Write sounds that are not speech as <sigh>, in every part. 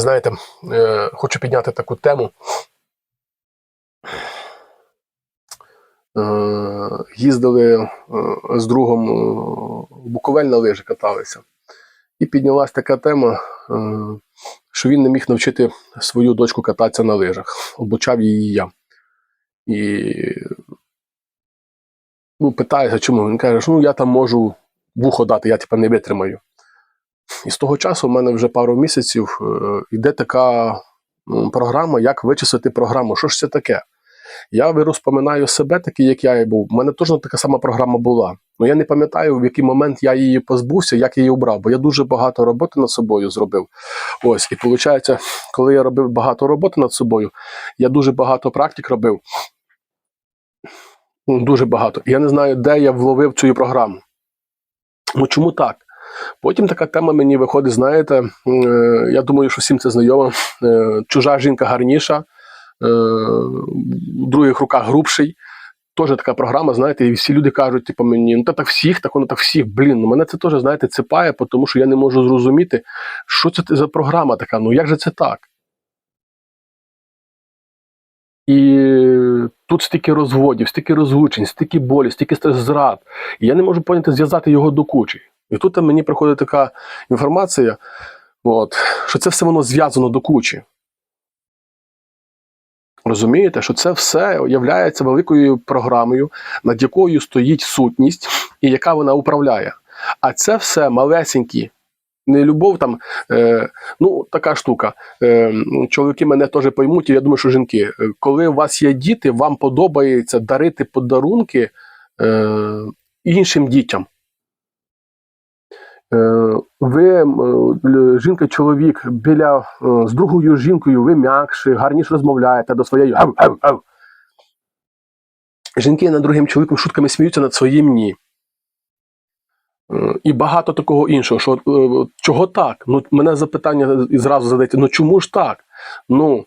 Знаєте, е, хочу підняти таку тему. Е, їздили е, з другом Буковель на лижі каталися. І піднялась така тема, що він не міг навчити свою дочку кататися на лижах. Обучав її я. І ну, питаюся, чому? Він каже, що ну, я там можу вухо дати, я типа не витримаю. І з того часу в мене вже пару місяців е, йде така програма, як вичислити програму. Що ж це таке? Я розпоминаю себе, такий, як я і був. У мене теж така сама програма була. Ну я не пам'ятаю, в який момент я її позбувся, як я її обрав, бо я дуже багато роботи над собою зробив. Ось, і виходить, коли я робив багато роботи над собою, я дуже багато практик робив. Ну, Дуже багато. Я не знаю, де я вловив цю програму. Ну чому так? Потім така тема мені виходить, знаєте, е, я думаю, що всім це знайомо. Е, чужа жінка гарніша, е, в других руках грубший. Теж така програма, знаєте, і всі люди кажуть, типу, мені, ну та так всіх, так воно так всіх. Блін, ну мене це теж, знаєте, цепає, тому що я не можу зрозуміти, що це за програма така, ну як же це так? І тут стільки розводів, стільки розлучень, стільки болі, стільки зрад. І я не можу поняти, зв'язати його до кучі. І тут мені приходить така інформація, от, що це все воно зв'язано до кучі. Розумієте, що це все є великою програмою, над якою стоїть сутність і яка вона управляє. А це все малесенькі. Не любов там, е, ну така штука. Е, чоловіки мене теж поймуть, і я думаю, що жінки. Е, Коли у вас є діти, вам подобається дарити подарунки е, іншим дітям. Е, ви, е, жінка, чоловік, біля е, з другою жінкою, ви м'якші, гарніше розмовляєте до своєї. Жінки над другим чоловіком шутками сміються над своїм ні. І багато такого іншого. Що, чого так? Ну, мене запитання і зразу задається: ну чому ж так? Ну,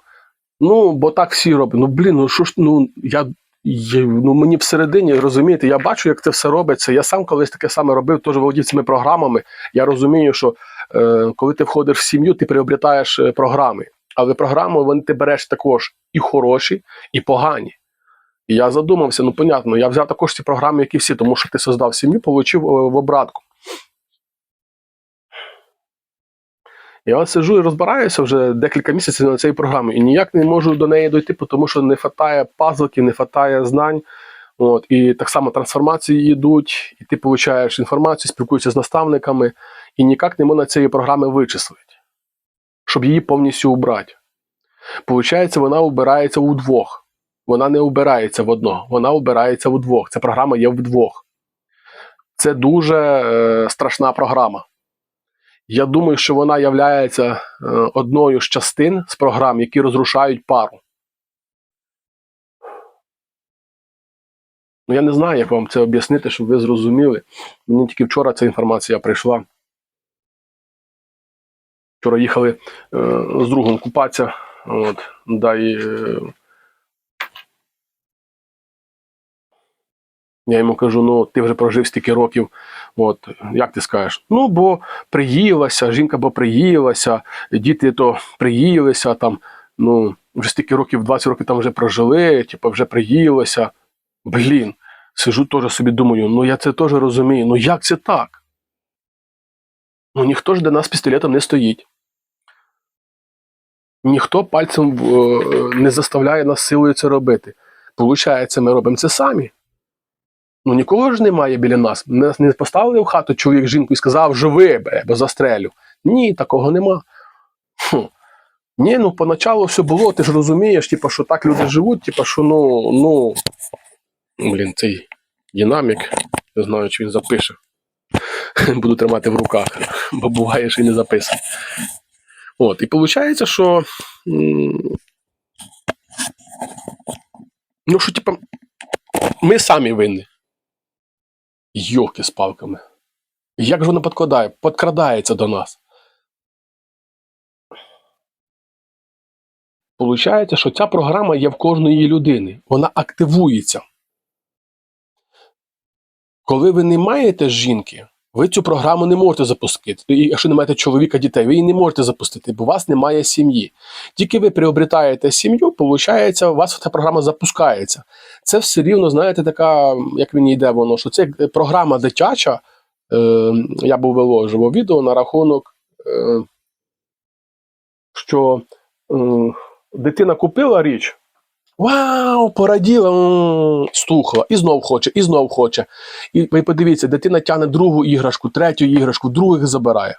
ну бо так всі роблять. Ну, блін, ну що ж, ну я. Ну, мені всередині розумієте, я бачу, як це все робиться. Я сам колись таке саме робив, теж володів цими програмами. Я розумію, що е, коли ти входиш в сім'ю, ти приобретаєш е, програми. Але програми вони ти береш також і хороші, і погані. І я задумався, ну понятно, я взяв також ці програми, як і всі, тому що ти создав сім'ю, отримав в обратку. Я от сиджу і розбираюся вже декілька місяців на цій програмі і ніяк не можу до неї дойти, тому що не вистачає пазликів, не вистачає знань. От, і так само трансформації йдуть, і ти получаєш інформацію, спілкуєшся з наставниками, і ніяк не можна цієї програми вичислити, щоб її повністю убрати. Получається, вона убирається удвох. Вона не убирається в одного, вона убирається вдвох. Ця програма є вдвох. Це дуже е, страшна програма. Я думаю, що вона є е, одною з частин з програм, які розрушають пару. Ну, я не знаю, як вам це об'яснити, щоб ви зрозуміли. Мені тільки вчора ця інформація прийшла. Вчора їхали е, з другом купатися. От, да, і, е, я йому кажу: ну, ти вже прожив стільки років. От, як ти скажеш? Ну, бо приїлася, жінка бо приїлася, діти то приїлися, там, ну, вже стільки років, 20 років там вже прожили, типу, вже приїлися. Блін, сижу теж собі думаю, ну я це теж розумію. Ну як це так? Ну ніхто ж до нас пістолетом не стоїть. Ніхто пальцем е, не заставляє нас силою це робити. Получається, ми робимо це самі. Ну нікого ж немає біля нас. Нас не поставили в хату чоловік жінку і сказав, живи, бе, бо застрелю. Ні, такого нема. Хм. Ні, ну поначалу все було, ти ж розумієш, типу, що так люди живуть, типу, що ну, ну. Блін, цей динамік, не знаю, чи він запише. <laughs> Буду тримати в руках, <laughs> бо буває, що і не записує. От, і виходить, що. Ну, що, типа, ми самі винні. Йоки з палками. Як же вона підкладає? Подкрадається до нас. Получається, що ця програма є в кожної людини. Вона активується. Коли ви не маєте жінки, Ви цю програму не можете запустити. І якщо не маєте чоловіка, дітей, ви її не можете запустити, бо у вас немає сім'ї. Тільки ви приобретаєте сім'ю, виходить, у вас ця програма запускається. Це все рівно, знаєте, така, як мені йде воно, що це програма дитяча. Е, я був виложував відео на рахунок, е, що е, дитина купила річ. Вау, пораділа, м, стухла, і знов хоче, і знов хоче. І ви подивіться, дитина тягне другу іграшку, третю іграшку, других забирає.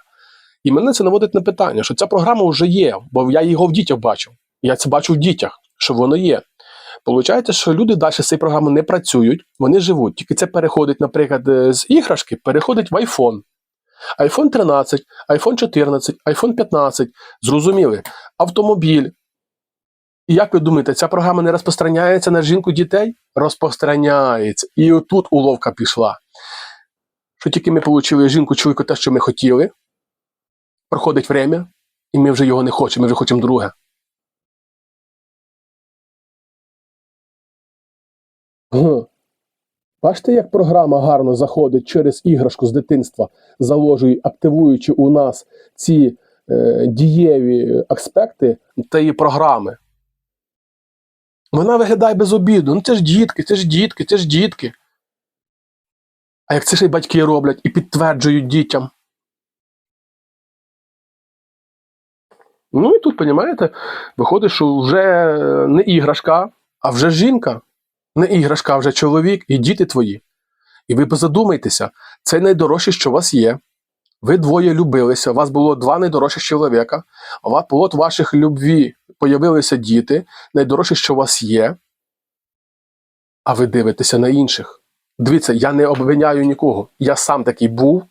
І мене це наводить на питання, що ця програма вже є, бо я його в дітях бачив. Я це бачу в дітях, що воно є. Получається, що люди далі з цією програмою не працюють, вони живуть. Тільки це переходить, наприклад, е, з іграшки, переходить в iPhone. iPhone 13, iPhone 14, iPhone 15. Зрозуміли. Автомобіль. І як ви думаєте, ця програма не розпространяється на жінку дітей? Розпространяється. І отут уловка пішла. Що тільки ми отримали жінку, чоловіка, те, що ми хотіли, проходить время, і ми вже його не хочемо, ми вже хочемо друге. Ого. Бачите, як програма гарно заходить через іграшку з дитинства, заложує, активуючи у нас ці е, дієві аспекти тієї програми. Вона виглядає без обіду. Ну це ж дітки, це ж дітки, це ж дітки. А як це ще й батьки роблять і підтверджують дітям. Ну і тут, розумієте, виходить, що вже не іграшка, а вже жінка. Не іграшка, а вже чоловік і діти твої. І ви задумайтеся, це найдорожче, що у вас є. Ви двоє любилися, у вас було два найдорожчих чоловіка, а плод ваших любві появилися діти, найдорожче, що у вас є, а ви дивитеся на інших. Дивіться, я не обвиняю нікого. Я сам такий був,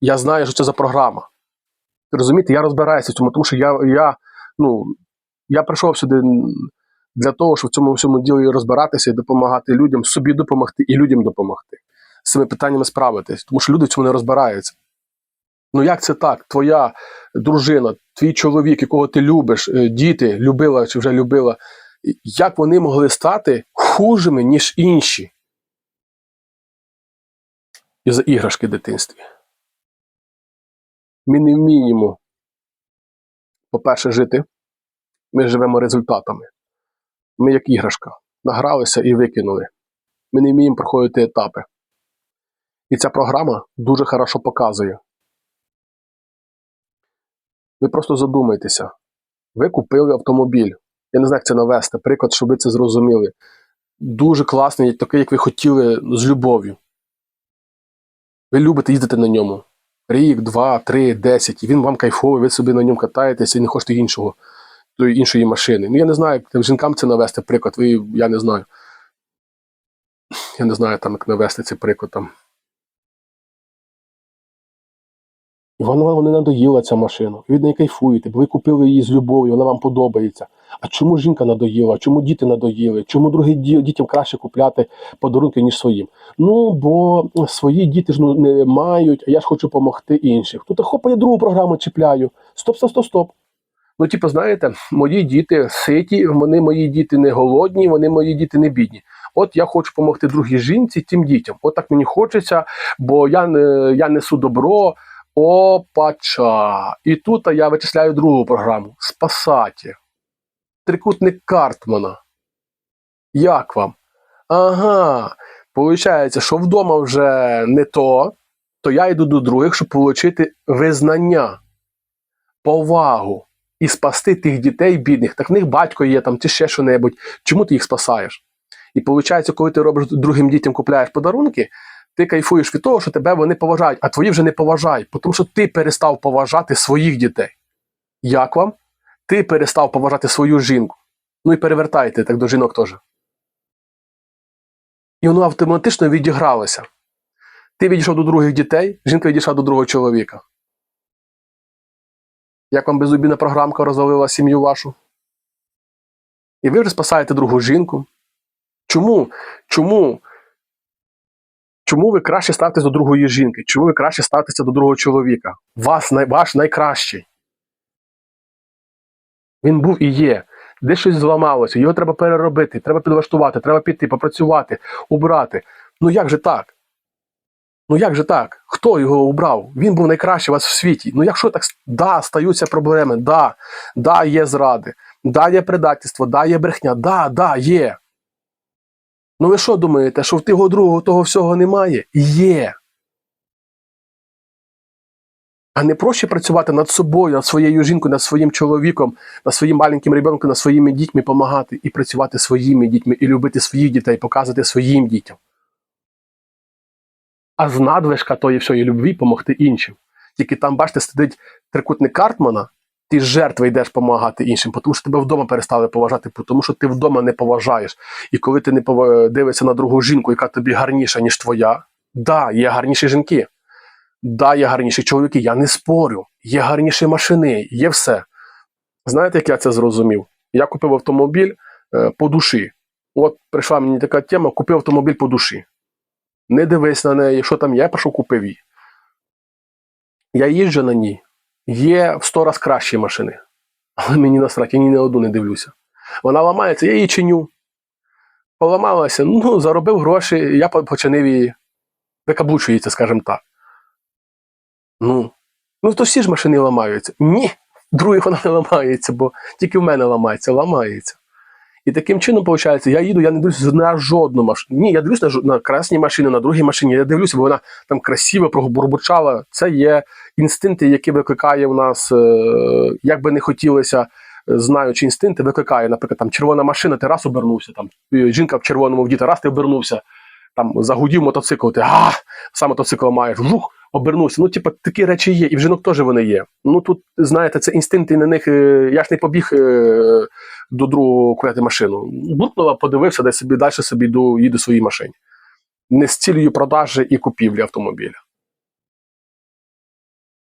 я знаю, що це за програма. Розумієте, я розбираюся в цьому, тому що я, я, ну, я прийшов сюди для того, щоб в цьому всьому ділі розбиратися і допомагати людям, собі допомогти і людям допомогти. З цими питаннями справитись, тому що люди в цьому не розбираються. Ну як це так? Твоя дружина, твій чоловік, якого ти любиш, е, діти любила чи вже любила, як вони могли стати хужими, ніж інші? Із-за іграшки в дитинстві. Ми не вміємо, по-перше, жити. Ми живемо результатами. Ми як іграшка. Награлися і викинули. Ми не вміємо проходити етапи. І ця програма дуже хорошо показує. Ви просто задумайтеся. Ви купили автомобіль. Я не знаю, як це навести. Приклад, щоб ви це зрозуміли. Дуже класний, такий, як ви хотіли, з любов'ю. Ви любите їздити на ньому. Рік, два, три, десять. І він вам кайфовий, ви собі на ньому катаєтеся і не хочете іншого, тої іншої машини. Ну, я не знаю, як жінкам це навести приклад. Ви, я не знаю. Я не знаю, там, як навести цей приклад там. І вона вам не надоїла ця машина. Ви від неї кайфуєте, бо ви купили її з любов'ю, вона вам подобається. А чому жінка надоїла? Чому діти надоїли? Чому другим ді- дітям краще купляти подарунки, ніж своїм? Ну, бо свої діти ж ну, не мають, а я ж хочу допомогти іншим. Тут хопа, я другу програму чіпляю. Стоп, стоп, стоп, стоп. Ну, типу, знаєте, мої діти ситі, вони мої діти не голодні, вони мої діти не бідні. От я хочу допомогти другій жінці, тим дітям. От так мені хочеться, бо я, не, я несу добро. Опача. І тут я вичисляю другу програму. Спасаті. Трикутник Картмана. Як вам? Ага. Получається, що вдома вже не то, то я йду до других, щоб отримати визнання, повагу і спасти тих дітей бідних. Так в них батько є там, чи ще що-небудь. Чому ти їх спасаєш? І виходить, коли ти робиш другим дітям купляєш подарунки, ти кайфуєш від того, що тебе вони поважають, а твої вже не поважають, тому що ти перестав поважати своїх дітей. Як вам? Ти перестав поважати свою жінку. Ну і перевертайте так до жінок теж. І воно автоматично відігралося. Ти відійшов до других дітей, жінка відійшла до другого чоловіка. Як вам беззубіна програмка розвалила сім'ю вашу? І ви вже спасаєте другу жінку. Чому? Чому? Чому ви краще ставитесь до другої жінки? Чому ви краще ставитеся до другого чоловіка? Вас, ваш найкращий. Він був і є. Десь щось зламалося, його треба переробити, треба підлаштувати, треба піти, попрацювати, убрати. Ну як же так? Ну як же так? Хто його обрав? Він був найкращий у вас в світі. Ну якщо так, да, стаються проблеми, да, да, є зради, да, є предательство, да, є брехня, да, да, є. Ну ви що думаєте, що в того другого того всього немає? Є. А не проще працювати над собою, над своєю жінкою, над своїм чоловіком, над своїм маленьким ребенком, над своїми дітьми, допомагати і працювати своїми дітьми, і любити своїх дітей, показувати своїм дітям. А з надвижка тої всієї любві допомогти іншим. Тільки там, бачите, сидить трикутник Картмана, ти жертви йдеш допомагати іншим, тому що тебе вдома перестали поважати, тому що ти вдома не поважаєш. І коли ти не пова- дивишся на другу жінку, яка тобі гарніша, ніж твоя, да, є гарніші жінки. Да, є гарніші чоловіки, я не спорю. Є гарніші машини, є все. Знаєте, як я це зрозумів? Я купив автомобіль е, по душі. От прийшла мені така тема: купив автомобіль по душі. Не дивись на неї, що там я пішов купив її. Я їжджу на ній. Є в сто раз кращі машини. Але мені насрать, я ні на одну не дивлюся. Вона ламається, я її чиню. Поламалася, ну, заробив гроші, я починив її. Викаблучується, скажімо так. Ну, ну то всі ж машини ламаються. Ні, других вона не ламається, бо тільки в мене ламається, ламається. І таким чином, виходить, я їду, я не дивлюся на жодну машину. Ні, я дивлюсь на, на красній машині, на другій машині. Я дивлюся, бо вона там красиво пробурбучала. Це є інстинкти, які викликає в нас, е, як би не хотілося, е, знаючи інстинкти, викликає, наприклад, там червона машина, ти раз обернувся, там е, жінка в червоному вдіта, раз ти обернувся, там загудів мотоцикл, ти а, сам мотоцикл маєш, вух, обернувся. Ну, типу, такі речі є, і в жінок теж вони є. Ну тут, знаєте, це інстинкти на них. е, Я ж не побіг е, до другого купляти машину. Буркнула, подивився, де собі далі собі йду, їду в своїй машині. Не з цілею продажі і купівлі автомобіля.